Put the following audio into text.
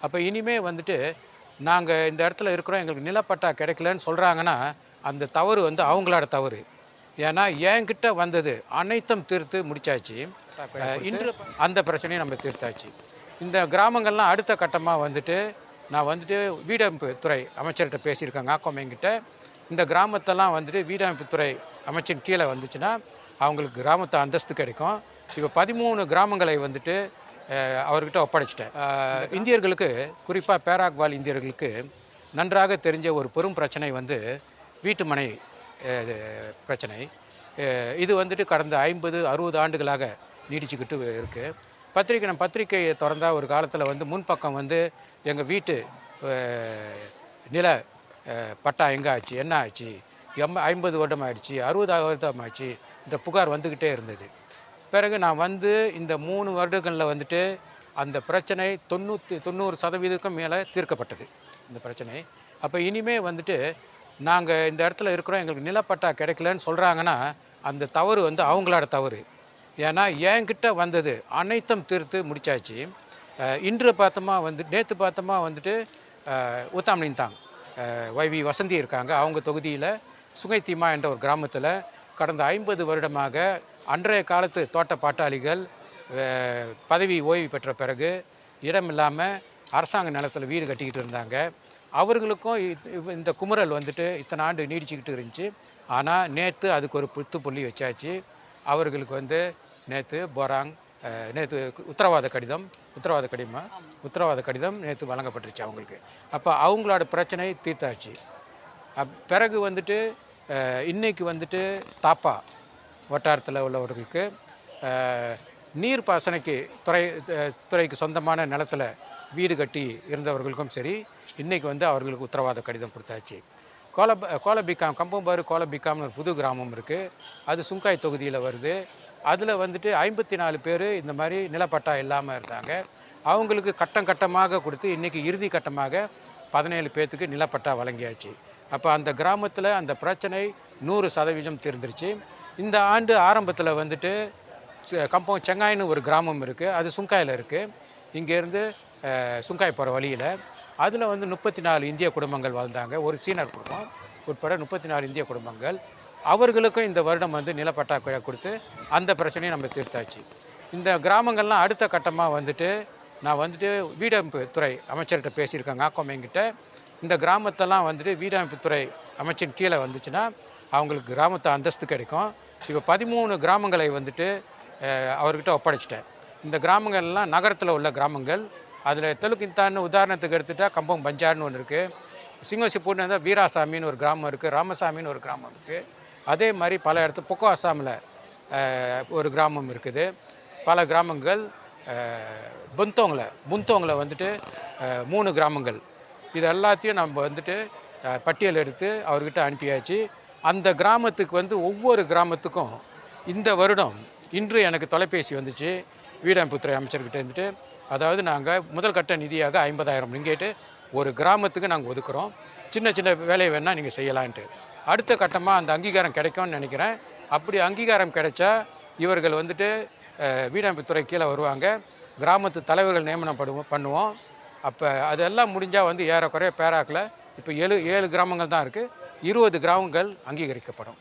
அப்போ இனிமே வந்துட்டு நாங்கள் இந்த இடத்துல இருக்கிறோம் எங்களுக்கு நிலப்பட்டா கிடைக்கலன்னு சொல்கிறாங்கன்னா அந்த தவறு வந்து அவங்களோட தவறு. ஏன்னா என்கிட்ட வந்தது அனைத்தும் தீர்த்து முடிச்சாச்சு. அஹ், இன்று அந்த பிரச்சனையை நம்ம தீர்த்தாச்சு. இந்த கிராமங்கள்லாம் அடுத்த கட்டமாக வந்துட்டு நான் வந்துட்டு வீடமைப்பு துறை அமைச்சர்கிட்ட பேசியிருக்கேன் ஆக்கம் என்கிட்ட இந்த கிராமத்தெல்லாம் வந்துட்டு வீடமைப்பு துறை அமைச்சின் கீழே வந்துச்சுன்னா அவங்களுக்கு கிராமத்து அந்தஸ்து கிடைக்கும். இப்போ பதிமூணு கிராமங்களை வந்துட்டு அவர்கிட்ட ஒப்படைச்சிட்டேன். இந்தியர்களுக்கு குறிப்பாக பேராக்வால் இந்தியர்களுக்கு நன்றாக தெரிஞ்ச ஒரு பெரும் பிரச்சனை வந்து வீட்டுமனை அஹ், இது பிரச்சனை. இது வந்துட்டு கடந்த ஐம்பது அறுபது ஆண்டுகளாக நீடிச்சுக்கிட்டு இருக்குது பத்திரிக்கை நம்ம பத்திரிக்கையை திறந்தா ஒரு காலத்தில் வந்து முன்பக்கம் வந்து எங்கள் வீட்டு நில பட்டா எங்கே ஆச்சு என்ன ஆச்சு எம் ஐம்பது வருடம் ஆயிடுச்சு அறுபது வருடம் ஆச்சு இந்த புகார் வந்துக்கிட்டே இருந்தது. பிறகு நான் வந்து இந்த மூணு வருடங்களில் வந்துட்டு அந்த பிரச்சனை தொண்ணூற்றி தொண்ணூறு சதவீதத்துக்கும் மேலே தீர்க்கப்பட்டது இந்த பிரச்சனை. அப்போ இனிமே வந்துட்டு நாங்கள் இந்த இடத்துல இருக்கிறோம் எங்களுக்கு நிலப்பட்டா கிடைக்கலன்னு சொல்கிறாங்கன்னா அந்த தவறு வந்து அவங்களோட தவறு. ஏன்னா என்கிட்ட வந்தது அனைத்தும் தீர்த்து முடிச்சாச்சு. இன்று பார்த்தோமா வந்து நேற்று பார்த்தோமா வந்துட்டு ஊத்தாமணிந்தாங் வைவி வசந்தி இருக்காங்க. அவங்க தொகுதியில் சுங்கைத்தீமா என்ற ஒரு கிராமத்தில் கடந்த ஐம்பது வருடமாக அன்றைய காலத்து தோட்ட பாட்டாளிகள் பதவி ஓய்வு பெற்ற பிறகு இடம் இல்லாமல் அரசாங்க நிலத்தில் வீடு கட்டிக்கிட்டு இருந்தாங்க. அவர்களுக்கும் இ- இந்த குமுறல் வந்துட்டு இத்தனை ஆண்டு நீடிச்சுக்கிட்டு இருந்துச்சு. ஆனால் நேற்று அதுக்கு ஒரு புத்து புள்ளி வச்சாச்சு. அவர்களுக்கு வந்து நேற்று போராங் நேற்று உத்தரவாத கடிதம் உத்தரவாத கடிதம்? உத்தரவாத கடிதம் நேற்று வழங்கப்பட்டுருச்சு அவங்களுக்கு. அப்போ அவங்களோட பிரச்சனை தீர்த்தாச்சு. அப் பிறகு வந்துட்டு இன்றைக்கி வந்துட்டு தாப்பா வட்டாரத்தில் உள்ளவர்களுக்கு நீர் பாசனைக்கு துறை துறைக்கு சொந்தமான நிலத்தில் வீடு கட்டி இருந்தவர்களுக்கும் சரி இன்றைக்கி வந்து அவர்களுக்கு உத்தரவாத கடிதம் கொடுத்தாச்சு. கோல கோலபிகாம் கம்பம்பாறு கோலபிகாம்னு ஒரு புது கிராமம் இருக்குது அது சுங்காய் தொகுதியில் வருது. அதில் வந்துட்டு ஐம்பத்தி நாலு பேர் இந்த மாதிரி நிலப்பட்டா இல்லாமல் இருந்தாங்க. அவங்களுக்கு கட்டம் கட்டமாக கொடுத்து இன்றைக்கி இறுதி கட்டமாக பதினேழு பேர்த்துக்கு நிலப்பட்டா வழங்கியாச்சு. அப்போ அந்த கிராமத்தில் அந்த பிரச்சனை நூறு சதவீதம் தீர்ந்துருச்சு. இந்த ஆண்டு ஆரம்பத்தில் வந்துட்டு ச- கம்பம் செங்காய்னு ஒரு கிராமம் இருக்குது அது சுங்காயில் இருக்குது இங்கேருந்து சுங்காய் போகிற வழியில். அதில் வந்து முப்பத்தி நாலு இந்திய குடும்பங்கள் வாழ்ந்தாங்க. ஒரு சீனர் குடும்பம் உட்பட முப்பத்தி நாலு இந்திய குடும்பங்கள். அவர்களுக்கும் இந்த வருடம் வந்து நிலப்பட்டாக்குறை கொடுத்து அந்த பிரச்சனையை நம்ம தீர்த்தாச்சு. இந்த கிராமங்கள்லாம் அடுத்த கட்டமாக வந்துட்டு நான் வந்துட்டு வீடமைப்பு துறை அமைச்சர்கிட்ட பேசியிருக்கேன். ஆக்கோமைங்கிட்ட இந்த கிராமத்தெல்லாம் வந்துட்டு வீடமைப்பு துறை அமைச்சின் கீழே வந்துச்சுன்னா அவங்களுக்கு கிராமத்து அந்தஸ்து கிடைக்கும். இப்போ பதிமூணு கிராமங்களை வந்துட்டு அவர்கிட்ட ஒப்படைச்சிட்டேன். இந்த கிராமங்கள்லாம் நகரத்தில் உள்ள கிராமங்கள். அதில் தெலுக்கிந்தான்னு உதாரணத்துக்கு எடுத்துட்டா கம்பம் பஞ்சார்னு ஒன்று இருக்குது சிங்கசிப்பூர்னு இருந்தால் வீராசாமின்னு ஒரு கிராமம் இருக்குது ராமசாமின்னு ஒரு கிராமம் இருக்குது அதே மாதிரி பல இடத்து பொக்கோ அசாமில் ஒரு கிராமம் இருக்குது. பல கிராமங்கள் புந்தோங்கில் புந்தோங்கில் வந்துட்டு மூணு கிராமங்கள். இது எல்லாத்தையும் நம்ம வந்துட்டு பட்டியல் எடுத்து அவர்கிட்ட அனுப்பியாச்சு. அந்த கிராமத்துக்கு வந்து ஒவ்வொரு கிராமத்துக்கும் இந்த வருடம் இன்று எனக்கு தொலைபேசி வந்துச்சு. வீடமைப்புத்துறை அமைச்சர்கிட்ட இருந்துட்டு அதாவது நாங்கள் முதல் கட்ட நிதியாக ஐம்பதாயிரம் ரிங்கேட்டு ஒரு கிராமத்துக்கு நாங்கள் ஒதுக்குறோம். சின்ன சின்ன வேலையை வேணால் நீங்கள் செய்யலான்ட்டு. அடுத்த கட்டமாக அந்த அங்கீகாரம் கிடைக்கும்னு நினைக்கிறேன். அப்படி அங்கீகாரம் கிடைச்சா இவர்கள் வந்துட்டு வீடமைப்புத்துறை கீழே வருவாங்க. கிராமத்து தலைவர்கள் நியமனம் படுவோம் பண்ணுவோம். அப்போ அதெல்லாம் முடிஞ்சால் வந்து ஏறக்குறைய பேராக்கில் இப்போ ஏழு ஏழு கிராமங்கள் தான் இருக்குது இருபது கிராமங்கள் அங்கீகரிக்கப்படும்.